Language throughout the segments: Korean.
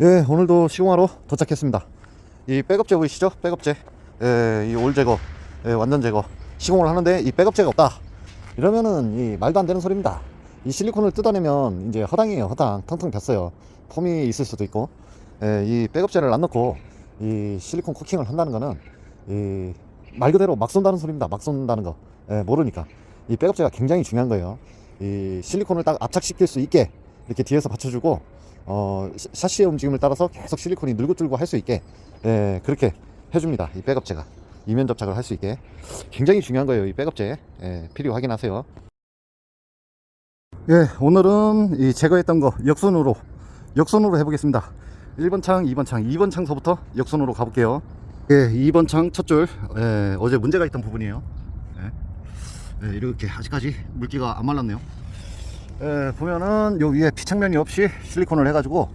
예, 오늘도 시공하러 도착했습니다. 이 백업제 보이시죠? 백업제. 예, 이 올 제거, 예, 완전 제거. 시공을 하는데 이 백업제가 없다. 이러면은 이 말도 안 되는 소리입니다. 이 실리콘을 뜯어내면 이제 허당이에요, 허당. 텅텅 폈어요. 폼이 있을 수도 있고. 예, 이 백업제를 안 넣고 이 실리콘 코킹을 한다는 거는 이 말 그대로 막 쏜다는 소리입니다. 막 쏜다는 거. 예, 모르니까. 이 백업제가 굉장히 중요한 거예요. 이 실리콘을 딱 압착시킬 수 있게 이렇게 뒤에서 받쳐주고 어, 샤- 샤시의 움직임을 따라서 계속 실리콘이 늘고 줄고 할 수 있게 예, 그렇게 해줍니다. 이 백업제가 이면 접착을 할 수 있게 굉장히 중요한 거예요. 이 백업제 예, 필요 확인하세요. 예, 오늘은 이 제거했던 거 역순으로 역순으로 해보겠습니다. 1번 창, 2번 창, 2번 창서부터 역순으로 가볼게요. 예, 2번 창 첫 줄 예, 어제 문제가 있던 부분이에요. 예. 예, 이렇게 아직까지 물기가 안 말랐네요. 예, 보면은 요 위에 피착면이 없이 실리콘을 해가지고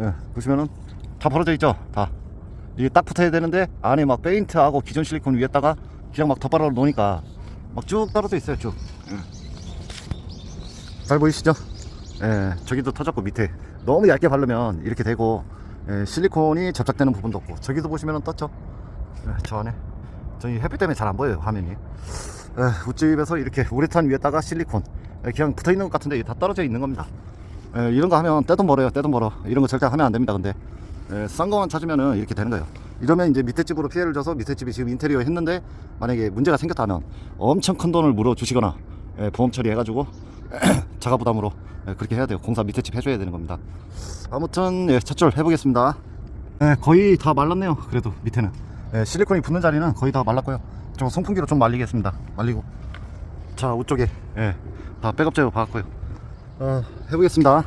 예, 보시면은 다 벌어져 있죠 다. 이게 딱 붙어야 되는데 안에 막 페인트하고 기존 실리콘 위에다가 그냥 막 덧바로 놓으니까 막 쭉 떨어져 있어요 쭉. 예. 잘 보이시죠? 예, 저기도 터졌고 밑에. 너무 얇게 바르면 이렇게 되고 예, 실리콘이 접착되는 부분도 없고. 저기도 보시면은 떴죠? 예, 저 안에. 저희 햇빛 때문에 잘 안 보여요 화면이. 예, 우집에서 이렇게 우레탄 위에다가 실리콘. 예, 그냥 붙어 있는 것 같은데 다 떨어져 있는 겁니다. 예, 이런 거 하면 떼돈 벌어요, 떼돈 벌어. 이런 거 절대 하면 안 됩니다. 근데 예, 싼 거만 찾으면은 이렇게 되는 거예요. 이러면 이제 밑에 집으로 피해를 줘서 밑에 집이 지금 인테리어 했는데 만약에 문제가 생겼다면 엄청 큰 돈을 물어 주시거나 예, 보험 처리해가지고 자가 부담으로 예, 그렇게 해야 돼요. 공사 밑에 집 해줘야 되는 겁니다. 아무튼 예, 첫줄 해보겠습니다. 예, 거의 다 말랐네요. 그래도 밑에는 예, 실리콘이 붙는 자리는 거의 다 말랐고요. 좀 송풍기로 좀 말리겠습니다. 말리고 자 우쪽에. 예, 다 백업 제거 받았고요. 어, 해보겠습니다.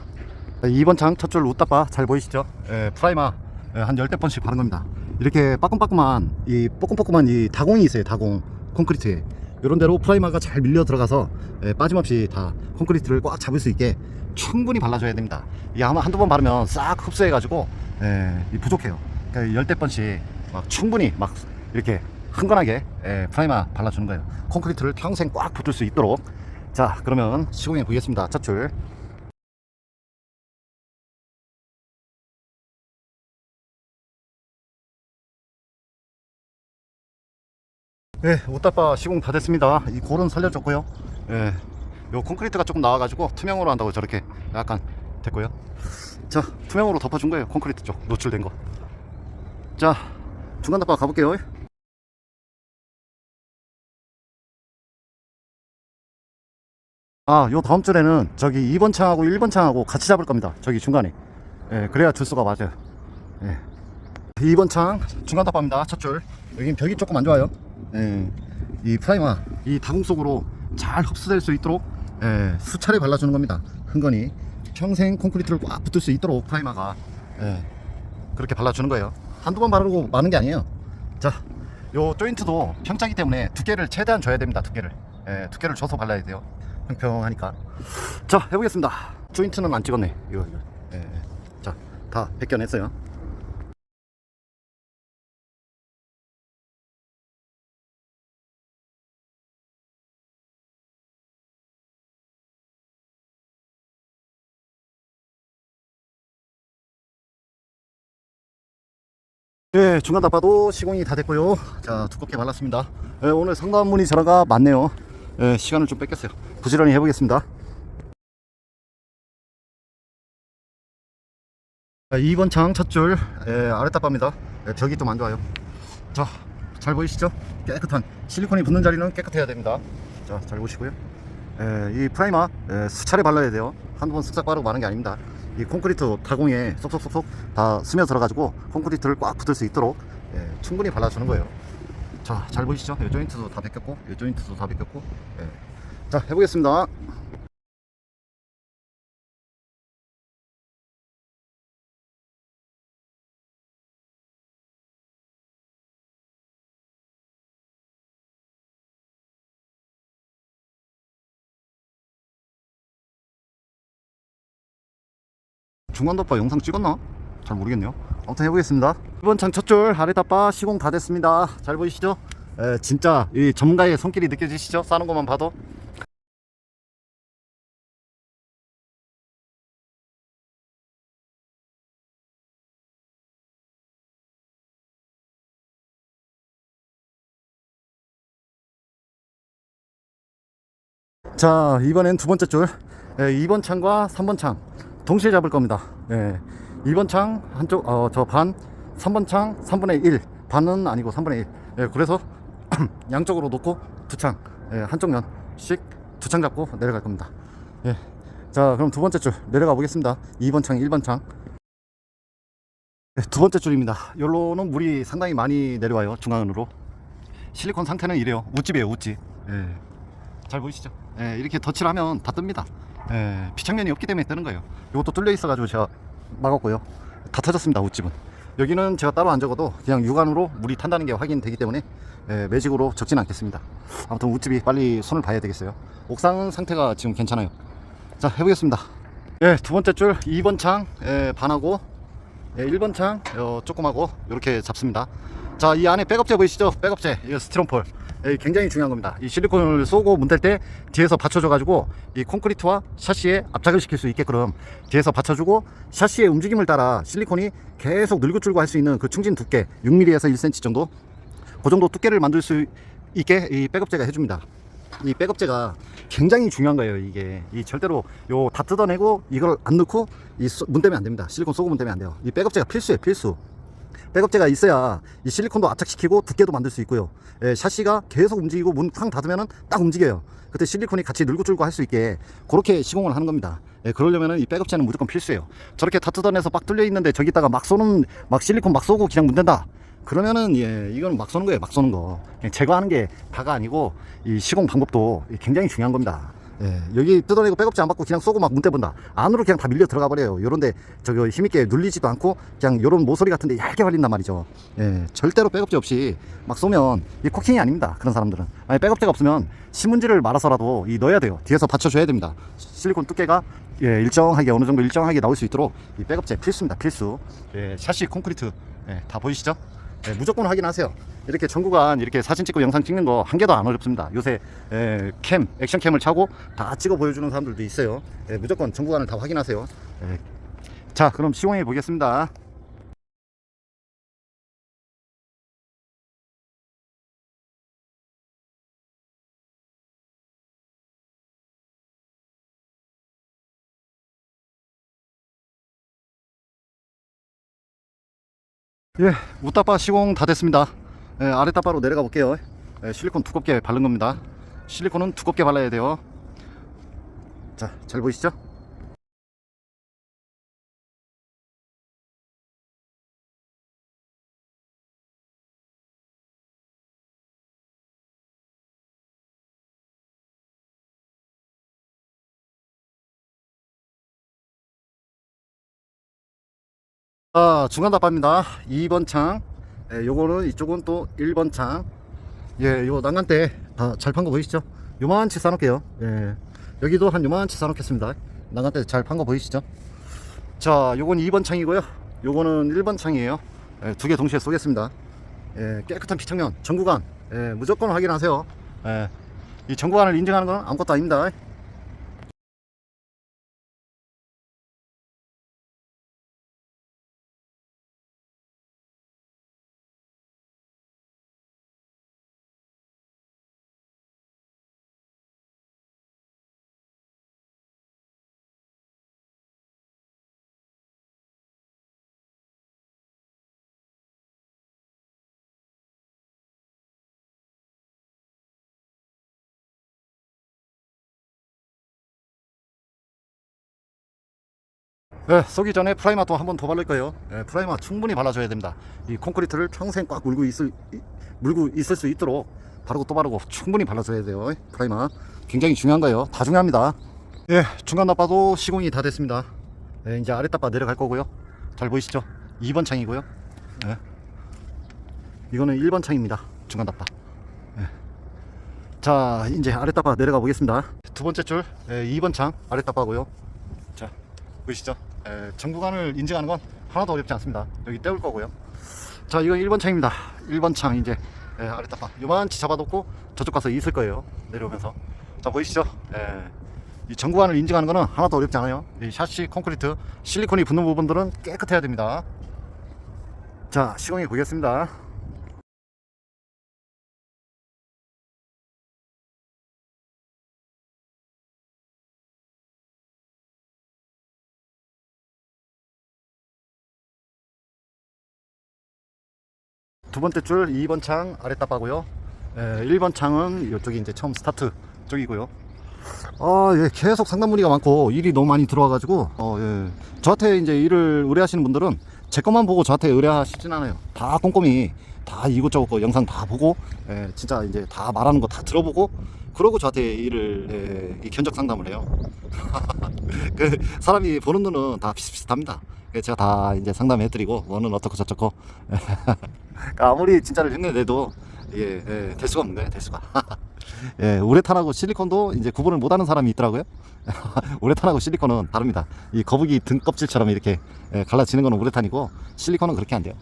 2번 창 첫 줄 우따빠 잘 보이시죠? 예, 프라이마 예, 한 열댓 번씩 바른 겁니다. 이렇게 빠끔빠끔한 이 뽀끔뽀끔한 이 다공이 있어요 다공. 콘크리트에. 이런 데로 프라이마가 잘 밀려 들어가서 예, 빠짐없이 다 콘크리트를 꽉 잡을 수 있게 충분히 발라줘야 됩니다. 이 아마 한두 번 바르면 싹 흡수해 가지고 예, 이 부족해요. 그러니까 열댓 번씩 막 충분히 막 이렇게 흥건하게 예, 프라이마 발라주는 거예요. 콘크리트를 평생 꽉 붙을 수 있도록. 자 그러면 시공해 보겠습니다. 첫줄 네 옷다빠 시공 다 됐습니다. 이 골은 살려줬고요. 예, 요 콘크리트가 조금 나와가지고 투명으로 한다고 저렇게 약간 됐고요. 자 투명으로 덮어준 거예요. 콘크리트 쪽 노출된 거 자 중간 덮밥 가볼게요 아, 요 다음 줄에는 저기 2번 창하고 1번 창하고 같이 잡을 겁니다. 저기 중간에. 예, 그래야 줄수가 맞아요. 예. 2번 창 중간 탑합니다. 첫 줄. 여긴 벽이 조금 안 좋아요. 예. 이 프라이머, 이 다공 속으로 잘 흡수될 수 있도록 예, 수차례 발라주는 겁니다. 흥건히 평생 콘크리트를 꽉 붙을 수 있도록 프라이머가 예, 그렇게 발라주는 거예요. 한두 번 바르고 마는 게 아니에요. 자, 요 조인트도 평짜기 때문에 두께를 최대한 줘야 됩니다. 두께를. 예, 두께를 줘서 발라야 돼요. 평평하니까. 자, 해보겠습니다. 조인트는 안 찍었네. 이거, 이거. 예, 예. 자, 다 벗겨냈어요. 네, 중간 답봐도 시공이 다 됐고요. 자, 두껍게 발랐습니다. 예, 오늘 상담 문의 전화가 많네요. 예, 시간을 좀 뺏겼어요. 부지런히 해보겠습니다. 2번 창 첫줄 예, 아래 답합니다. 예, 벽이 좀 안 좋아요. 자, 잘 보이시죠? 깨끗한 실리콘이 붙는 자리는 깨끗해야 됩니다. 자, 잘 보시고요. 예, 이 프라이머 예, 수차례 발라야 돼요. 한두 번 쓱싹 바르고 마는 게 아닙니다. 이 콘크리트 다공에 쏙쏙쏙쏙 다 스며들어 가지고 콘크리트를 꽉 붙을 수 있도록 예, 충분히 발라주는 거예요. 자, 잘 보이시죠? 이 조인트도 다 벗겼고, 이 조인트도 다 벗겼고. 예. 자, 해보겠습니다. 중간 덮밥 영상 찍었나? 잘 모르겠네요. 아무튼 해보겠습니다 이번 장 첫줄 아래 다빠 시공 다 됐습니다 잘 보이시죠? 에, 진짜 이 전문가의 손길이 느껴지시죠? 싸는 것만 봐도 자 이번엔 두 번째 줄 예, 2번 창과 3번 창 동시에 잡을 겁니다 예. 2번 창 한쪽 어, 저 반 3번 창 3분의 1 반은 아니고 3분의 1 예, 그래서 양쪽으로 놓고 두창 예, 한쪽 면씩 두 창 잡고 내려갈 겁니다 예. 자 그럼 두 번째 줄 내려가 보겠습니다 2번 창 1번 창 네, 두 번째 줄입니다. 여기로는 물이 상당히 많이 내려와요. 중앙으로. 실리콘 상태는 이래요. 웃집이에요. 웃집. 예. 잘 보이시죠? 예, 이렇게 덧칠 하면 다 뜹니다. 예, 피착면이 없기 때문에 뜨는 거예요. 이것도 뚫려 있어 가지고 제가 막았고요. 다 터졌습니다. 웃집은. 여기는 제가 따로 안 적어도 그냥 육안으로 물이 탄다는 게 확인되기 때문에 예, 매직으로 적진 않겠습니다. 아무튼 웃집이 빨리 손을 봐야 되겠어요. 옥상 상태가 지금 괜찮아요. 자, 해보겠습니다. 예, 두 번째 줄 2번 창 예, 반하고 예, 1번 창 어, 조그마고 이렇게 잡습니다. 자, 이 안에 백업재 보이시죠? 백업재, 이 스티로폴. 예, 굉장히 중요한 겁니다. 이 실리콘을 쏘고 문댈 때 뒤에서 받쳐줘가지고 이 콘크리트와 샤시에 압착을 시킬 수 있게끔 뒤에서 받쳐주고 샤시의 움직임을 따라 실리콘이 계속 늘고 줄고 할 수 있는 그 충진 두께 6mm에서 1cm 정도 그 정도 두께를 만들 수 있게 이 백업재가 해줍니다. 이 백업재가 굉장히 중요한 거예요. 이게 이 절대로 요 다 뜯어내고 이걸 안 넣고 이문 떼면 안 됩니다. 실리콘 쏘고 문 떼면 안 돼요. 이 백업재가 필수예요. 필수. 백업재가 있어야 이 실리콘도 압착시키고 두께도 만들 수 있고요. 예, 샤시가 계속 움직이고 문쾅 닫으면은 딱 움직여요. 그때 실리콘이 같이 늘고 줄고 할 수 있게 그렇게 시공을 하는 겁니다. 예, 그러려면은 이 백업재는 무조건 필수예요. 저렇게 다 뜯어내서 막 뚫려 있는데 저기다가 막 쏘는 막 실리콘 막 쏘고 그냥 문 댄다. 그러면은 예 이건 막 쏘는 거예요 막 쏘는 거 그냥 제거하는 게 다가 아니고 이 시공 방법도 굉장히 중요한 겁니다 예. 여기 뜯어내고 백업지 안 받고 그냥 쏘고 막 문대 본다. 안으로 그냥 다 밀려 들어가 버려요. 요런데 저기 힘있게 눌리지도 않고 그냥 요런 모서리 같은데 얇게 발린단 말이죠. 예. 절대로 백업지 없이 막 쏘면 이 코킹이 아닙니다. 그런 사람들은. 아니 백업지가 없으면 신문지를 말아서라도 이 넣어야 돼요. 뒤에서 받쳐줘야 됩니다. 실리콘 두께가 예, 일정하게 어느 정도 일정하게 나올 수 있도록 이 백업재 필수입니다. 필수. 예, 샤시 콘크리트. 예, 다 보이시죠 예, 무조건 확인하세요. 이렇게 전구간 이렇게 사진 찍고 영상 찍는 거 한 개도 안 어렵습니다. 요새 예, 캠, 액션 캠을 차고 다 찍어 보여주는 사람들도 있어요. 예, 무조건 전구간을 다 확인하세요. 예. 자, 그럼 시공해 보겠습니다. 예, 우따빠 시공 다 됐습니다. 예, 아래 따바로 내려가 볼게요. 예, 실리콘 두껍게 바른 겁니다. 실리콘은 두껍게 발라야 돼요. 자, 잘 보이시죠? 아, 중간 답합니다. 2번 창. 예, 요거는 이쪽은 또 1번 창. 예, 요 난간대 다 잘 판 거 보이시죠? 요만치 싸놓을게요. 예. 여기도 한 요만치 싸놓겠습니다. 난간대 잘 판 거 보이시죠? 자, 요건 2번 창이고요. 요거는 1번 창이에요. 예, 두개 동시에 쏘겠습니다. 예, 깨끗한 피창면, 전구간. 예, 무조건 확인하세요. 예. 이 전구간을 인증하는 건 아무것도 아닙니다. 네, 쏘기 전에 프라이머 또 한 번 더 바를 거예요. 네, 프라이머 충분히 발라줘야 됩니다. 이 콘크리트를 평생 꽉 물고 있을 이- 물고 있을 수 있도록 바르고 또 바르고 충분히 발라줘야 돼요. 프라이머 굉장히 중요한 거예요. 다 중요합니다. 예, 중간 나빠도 시공이 다 됐습니다. 네, 이제 아래 따빠 내려갈 거고요. 잘 보이시죠? 2번 창이고요. 네. 이거는 1번 창입니다. 중간 따빠. 예. 자, 이제 아래 따빠 내려가 보겠습니다. 두 번째 줄 예, 2번 창 아래 따빠고요. 자, 보이시죠? 에, 전구간을 인증하는 건 하나도 어렵지 않습니다. 여기 떼올 거고요. 자, 이건 1번 창입니다. 1번 창 이제 에, 아래 따봐 요만치 잡아놓고 저쪽 가서 있을 거예요. 내려오면서. 자, 보이시죠? 에, 이 전구간을 인증하는 거는 하나도 어렵지 않아요. 이 샤시 콘크리트 실리콘이 붙는 부분들은 깨끗해야 됩니다. 자, 시공해 보겠습니다. 두 번째 줄 2번 창 아래. 예, 1번 창은 이쪽이 이제 처음 스타트 쪽이고요. 아, 예, 계속 상담 문의가 많고 일이 너무 많이 들어와가지고 어, 예. 저한테 이제 일을 의뢰하시는 분들은 제 것만 보고 저한테 의뢰하시진 않아요. 다 꼼꼼히 다 이것저것 거 영상 다 보고 예, 진짜 이제 다 말하는 거 다 들어보고 그러고 저한테 일을 예, 이 견적 상담을 해요. 그 사람이 보는 눈은 다 비슷비슷합니다. 그래서 제가 다 이제 상담해드리고 뭐는 어떻고 저쩌고 그러니까 아무리 진짜를 흉내내도 예, 예, 될 수가 없는 거예요. 될 수가. 예, 우레탄하고 실리콘도 이제 구분을 못하는 사람이 있더라고요. 우레탄하고 실리콘은 다릅니다. 이 거북이 등 껍질처럼 이렇게 예, 갈라지는 거는 우레탄이고 실리콘은 그렇게 안 돼요.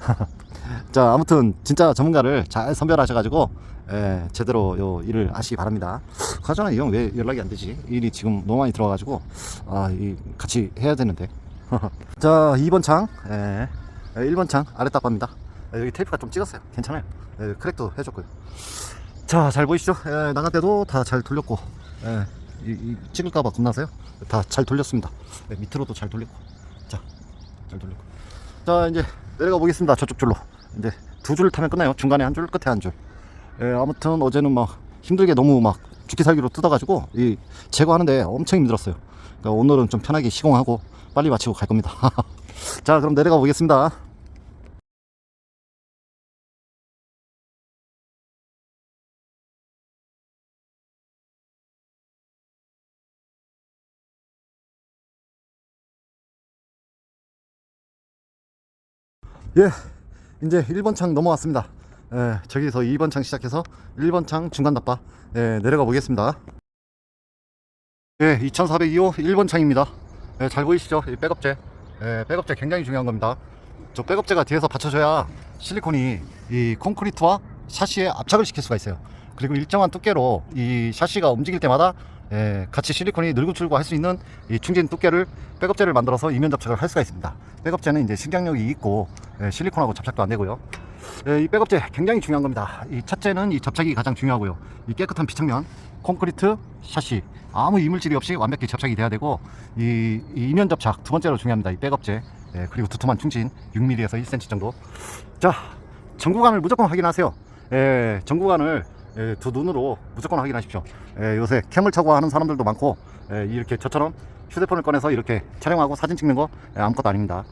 자, 아무튼 진짜 전문가를 잘 선별하셔가지고 예, 제대로 요 일을 하시기 바랍니다. 그나저나 이형 왜 연락이 안 되지? 일이 지금 너무 많이 들어와가지고 아, 이 같이 해야 되는데. 자, 2번 창, 예, 1번 창 아래 딱갑니다. 여기 테이프가 좀 찍었어요. 괜찮아요. 예, 크랙도 해줬고요. 자, 잘 보이시죠? 예, 나갈 때도 다 잘 돌렸고, 예, 이, 이 찍을까봐 겁나서요. 다 잘 돌렸습니다. 예, 밑으로도 잘 돌렸고, 자, 잘 돌렸고. 자, 이제 내려가 보겠습니다. 저쪽 줄로. 이제 두 줄 타면 끝나요. 중간에 한 줄, 끝에 한 줄. 예, 아무튼 어제는 막 힘들게 너무 막 죽기 살기로 뜯어가지고 이 제거하는데 엄청 힘들었어요. 그러니까 오늘은 좀 편하게 시공하고 빨리 마치고 갈 겁니다. 자, 그럼 내려가 보겠습니다. 예, 이제 1번 창 넘어왔습니다. 예, 저기서 2번 창 시작해서 1번 창 중간 덮바 예, 내려가 보겠습니다. 예, 2402호 1번 창입니다. 예, 잘 보이시죠? 이 백업재. 예, 백업재 굉장히 중요한 겁니다. 저 백업재가 뒤에서 받쳐줘야 실리콘이 이 콘크리트와 샤시에 압착을 시킬 수가 있어요. 그리고 일정한 두께로 이 샤시가 움직일 때마다 예, 같이 실리콘이 늘고출고 할 수 있는 이 충진 두께를 백업재를 만들어서 이면 접착을 할 수가 있습니다. 백업재는 이제 신경력이 있고 예, 실리콘하고 접착도 안 되고요. 예, 이 백업재 굉장히 중요한 겁니다. 이 첫째는 이 접착이 가장 중요하고요. 이 깨끗한 비창면, 콘크리트, 샤시 아무 이물질이 없이 완벽히 접착이 돼야 되고 이, 이 이면 접착 두 번째로 중요합니다. 이 백업재 예, 그리고 두툼한 충진 6mm에서 1cm 정도. 자, 전구관을 무조건 확인하세요. 예, 전구관을 예, 두 눈으로 무조건 확인하십시오. 예, 요새 캠을 차고 하는 사람들도 많고 예, 이렇게 저처럼 휴대폰을 꺼내서 이렇게 촬영하고 사진 찍는 거 예, 아무것도 아닙니다.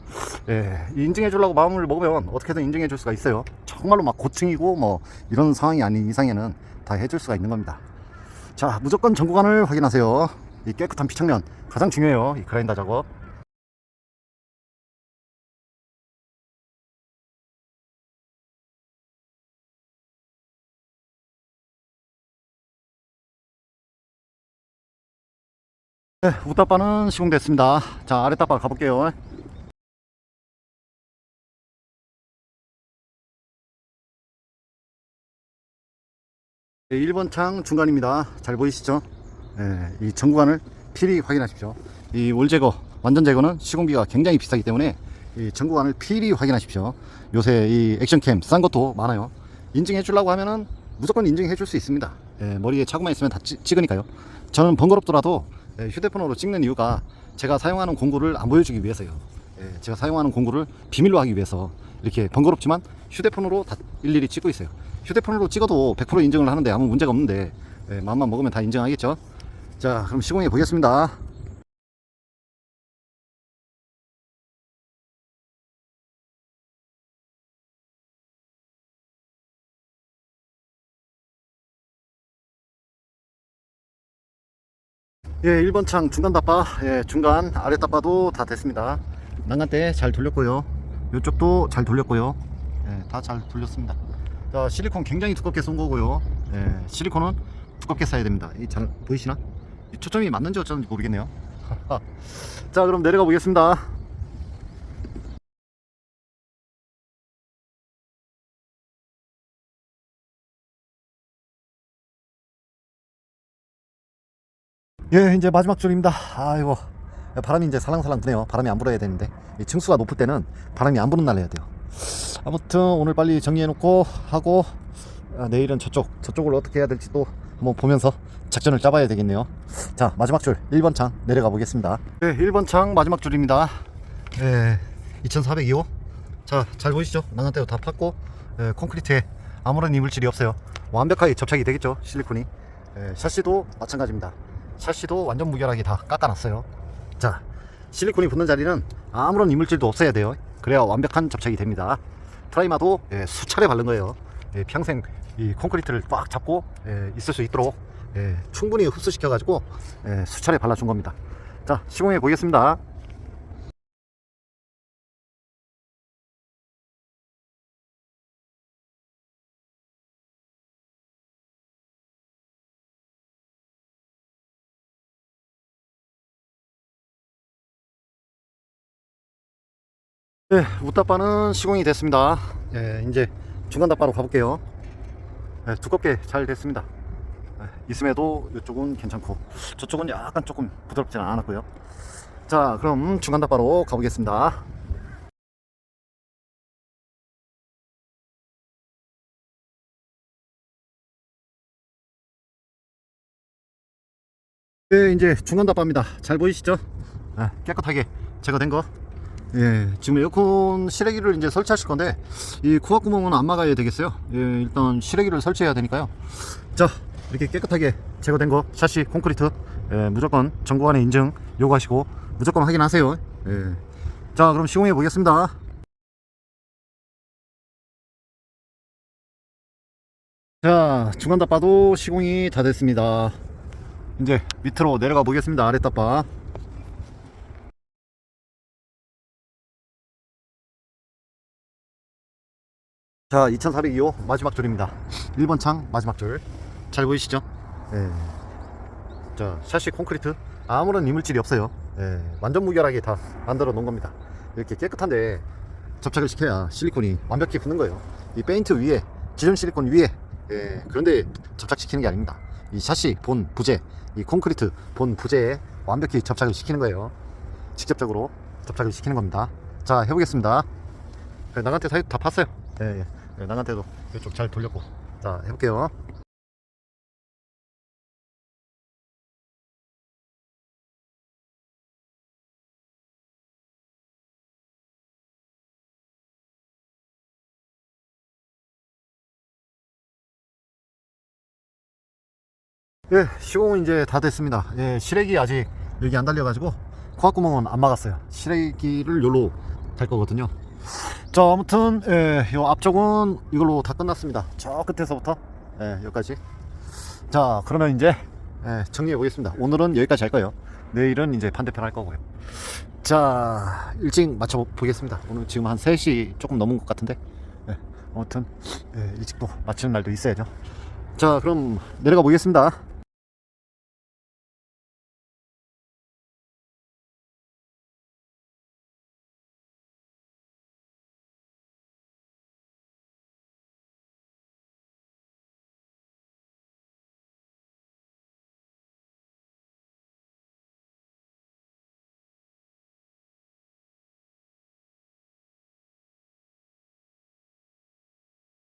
예, 인증해 주려고 마음을 먹으면 어떻게든 인증해 줄 수가 있어요. 정말로 막 고층이고 뭐 이런 상황이 아닌 이상에는 다 해줄 수가 있는 겁니다. 자, 무조건 전구관을 확인하세요. 이 깨끗한 피창면 가장 중요해요. 이 그라인더 작업. 네, 우따빠는 시공됐습니다. 자, 아랫따빠 가볼게요. 네, 1번 창 중간입니다. 잘 보이시죠? 네, 이 전구관을 필히 확인하십시오. 이 올 제거, 완전 제거는 시공비가 굉장히 비싸기 때문에 이 전구관을 필히 확인하십시오. 요새 이 액션캠 싼 것도 많아요. 인증해 주려고 하면은 무조건 인증해 줄 수 있습니다. 예, 머리에 차고만 있으면 다 찍, 찍으니까요. 저는 번거롭더라도 예, 휴대폰으로 찍는 이유가 제가 사용하는 공구를 안 보여주기 위해서요. 예, 제가 사용하는 공구를 비밀로 하기 위해서 이렇게 번거롭지만 휴대폰으로 다 일일이 찍고 있어요. 휴대폰으로 찍어도 100% 인증을 하는데 아무 문제가 없는데 예, 마음만 먹으면 다 인증하겠죠. 자, 그럼 시공해 보겠습니다. 예, 1번 창 중간 닦바, 예, 중간 아래 닦바도 다 됐습니다. 난간대 잘 돌렸고요. 이쪽도 잘 돌렸고요. 예, 다잘 돌렸습니다. 자, 실리콘 굉장히 두껍게 쏜 거고요. 예, 실리콘은 두껍게 써야 됩니다. 이 잘 보이시나? 이 초점이 맞는지 어쩐지 모르겠네요. 자, 그럼 내려가 보겠습니다. 예, 이제 마지막 줄입니다. 아이고, 바람이 이제 살랑살랑 부네요. 바람이 안 불어야 되는데, 이 층수가 높을 때는 바람이 안 부는 날 해야 돼요. 아무튼 오늘 빨리 정리해놓고 하고, 아, 내일은 저쪽, 저쪽을 어떻게 해야 될지 또 한번 보면서 작전을 짜봐야 되겠네요. 자, 마지막 줄 1번 창 내려가 보겠습니다. 네, 1번 창 마지막 줄입니다. 네, 2402호. 자, 잘 보이시죠? 난간대도 다 팠고, 예, 콘크리트에 아무런 이물질이 없어요. 완벽하게 접착이 되겠죠 실리콘이. 예, 샤시도 마찬가지입니다. 샤시도 완전 무결하게 다 깎아놨어요. 자, 실리콘이 붙는 자리는 아무런 이물질도 없어야 돼요. 그래야 완벽한 접착이 됩니다. 프라이마도 예, 수차례 바른 거예요. 예, 평생 이 콘크리트를 꽉 잡고 예, 있을 수 있도록 예, 충분히 흡수시켜 가지고 예, 수차례 발라준 겁니다. 자, 시공해 보겠습니다. 네, 우따빠는 시공이 됐습니다. 예, 이제 중간 답바로 가볼게요. 예, 두껍게 잘 됐습니다. 예, 있음에도 이쪽은 괜찮고 저쪽은 약간 조금 부드럽지는 않았고요. 자, 그럼 중간 답바로 가보겠습니다. 네, 이제 중간 답바입니다. 잘 보이시죠? 예, 깨끗하게 제거된 거. 예, 지금 에어컨 실외기를 이제 설치하실 건데 이 코아 구멍은 안 막아야 되겠어요. 예, 일단 실외기를 설치해야 되니까요. 자, 이렇게 깨끗하게 제거된 거 샤시 콘크리트 예, 무조건 정보관의 인증 요구하시고 무조건 확인하세요. 예. 자, 그럼 시공해 보겠습니다. 자, 중간 답바도 시공이 다 됐습니다. 이제 밑으로 내려가 보겠습니다. 아래 답바. 자, 2402호 마지막 줄입니다. 1번 창 마지막 줄. 잘 보이시죠? 예. 자, 샤시 콘크리트. 아무런 이물질이 없어요. 예. 완전 무결하게 다 만들어 놓은 겁니다. 이렇게 깨끗한데 접착을 시켜야 실리콘이 완벽히 붙는 거예요. 이 페인트 위에, 지름 실리콘 위에. 예. 그런데 접착시키는 게 아닙니다. 이 샤시 본 부재, 이 콘크리트 본 부재에 완벽히 접착을 시키는 거예요. 직접적으로 접착을 시키는 겁니다. 자, 해보겠습니다. 네, 나간테 사이 다 팠어요. 예, 예. 네, 나간테도 이쪽 잘 돌렸고. 자, 해볼게요. 예, 시공은 이제 다 됐습니다. 예, 실외기 아직 여기 안 달려가지고 코악구멍은 안 막았어요. 실외기를 요로 달 거거든요. 자, 아무튼 예, 요 앞쪽은 이걸로 다 끝났습니다. 저 끝에서부터 예, 여기까지. 자, 그러면 이제 예, 정리해 보겠습니다. 오늘은 여기까지 할 거예요. 내일은 이제 반대편 할 거고요. 자, 일찍 맞춰 보겠습니다. 오늘 지금 한 3시 조금 넘은 것 같은데. 예, 아무튼 예, 일찍 또 마치는 날도 있어야죠. 자, 그럼 내려가 보겠습니다.